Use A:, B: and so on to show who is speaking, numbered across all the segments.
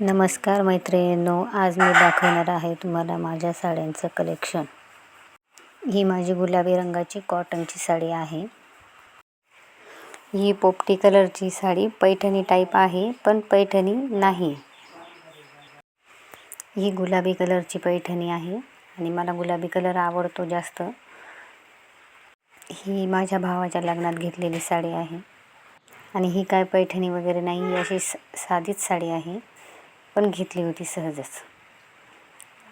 A: नमस्कार मैत्रिणींनो आज मी दाखवणार आहे तुम्हाला माझ्या साड्यांचं कलेक्शन ही माझी गुलाबी रंगाची कॉटनची साडी आहे. ही पोपटी कलरची साडी पैठणी टाईप आहे पण पैठणी नाही. ही गुलाबी कलरची पैठणी आहे आणि मला गुलाबी कलर आवडतो जास्त. ही माझ्या भावाच्या लग्नात घेतलेली साडी आहे. आणि ही काय पैठणी वगैरे नाही ही अशी साधीच साडी आहे. पण घेतली होती सहजच.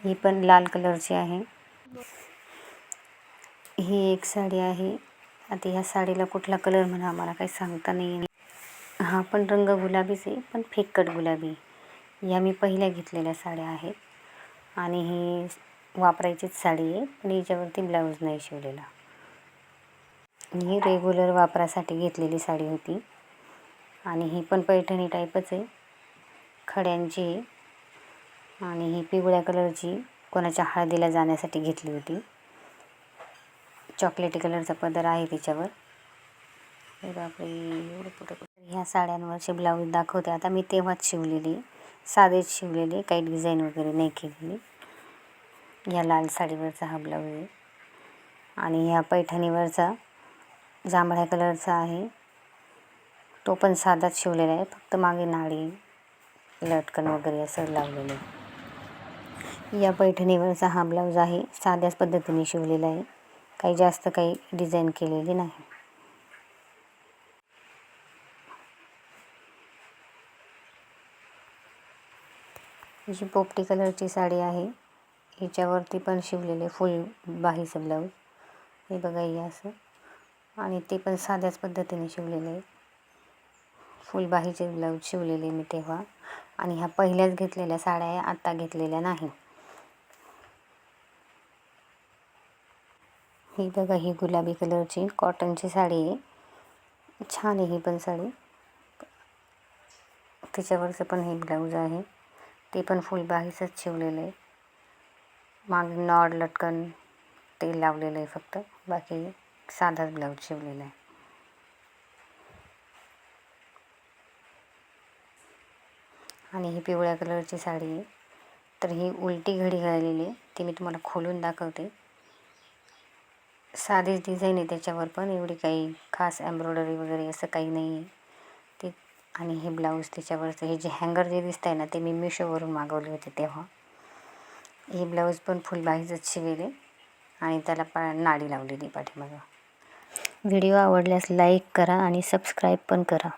A: ही पण लाल कलरची आहे. ही एक साडी आहे. आता ह्या साडीला कुठला कलर म्हणा आम्हाला काही सांगता नाही हा पण रंग गुलाबीच आहे पण फिक्कट गुलाबी. या मी पहिल्या घेतलेल्या साड्या आहेत. आणि ही वापरायचीच साडी आहे पण हिच्यावरती ब्लाऊज नाही शिवलेला. ही रेग्युलर वापरासाठी घेतलेली साडी होती. आणि ही पण पैठणी टाईपच आहे. खड्यांची आणि ही पिवळ्या कलरची कोणाच्या हळदीला जाण्यासाठी घेतली होती. चॉकलेटी कलरचा पदर आहे तिच्यावर. बापरे एवढं कुठं ह्या साड्यांवरचे ब्लाऊज दाखवते. आता मी तेव्हाच शिवलेली साधेच शिवलेली काही डिझाईन वगैरे नाही केलेली. ह्या लाल साडीवरचा हा ब्लाऊज आहे. आणि ह्या पैठणीवरचा जांभळ्या कलरचा आहे. तो पण साधाच शिवलेला आहे फक्त मागे नाडी लटकन वगैरे असं लावलेलं आहे. या पैठणीवरचा हा ब्लाऊज आहे साध्याच पद्धतीने शिवलेला आहे. काही जास्त काही डिझाईन केलेली नाही. ही पोपटी कलरची साडी आहे हिच्यावरती पण शिवलेले फुल बाहीचं ब्लाऊज. हे बघा हे असं. आणि ते पण साध्याच पद्धतीने शिवलेले आहे. फुलबाहीचे ब्लाऊज शिवलेले मी तेव्हा. आणि ह्या पहिल्याच घेतलेल्या साड्या आहे आत्ता घेतलेल्या नाही. ही बघा ही गुलाबी कलरची कॉटनची साडी आहे. छान आहे ही पण साडी. तिच्यावरचं पण हे ब्लाऊज आहे. ते पण फुलबाहीचंच शिवलेलं आहे. मागे नॉड लटकन ते लावलेलं आहे फक्त. बाकी साधाच ब्लाऊज शिवलेला आहे. आणि ही पिवळ्या कलरची साडी आहे. तर ही उलटी घडी घालेली आहे. ती मी तुम्हाला खोलून दाखवते. साधीच डिझाईन आहे त्याच्यावर पण. एवढी काही खास एम्ब्रॉयडरी वगैरे असं काही नाही आहे. ते आणि हे ब्लाऊज त्याच्यावरचं हे जे हँगर जे दिसत आहे ना ते मी मिशोवरून मागवले होते तेव्हा. हे ब्लाऊज पण फुलबाहीचंच शिवेले. आणि त्याला पा नाडी लावलेली पाठीमागं. व्हिडिओ आवडल्यास लाईक करा आणि सबस्क्राईब पण करा.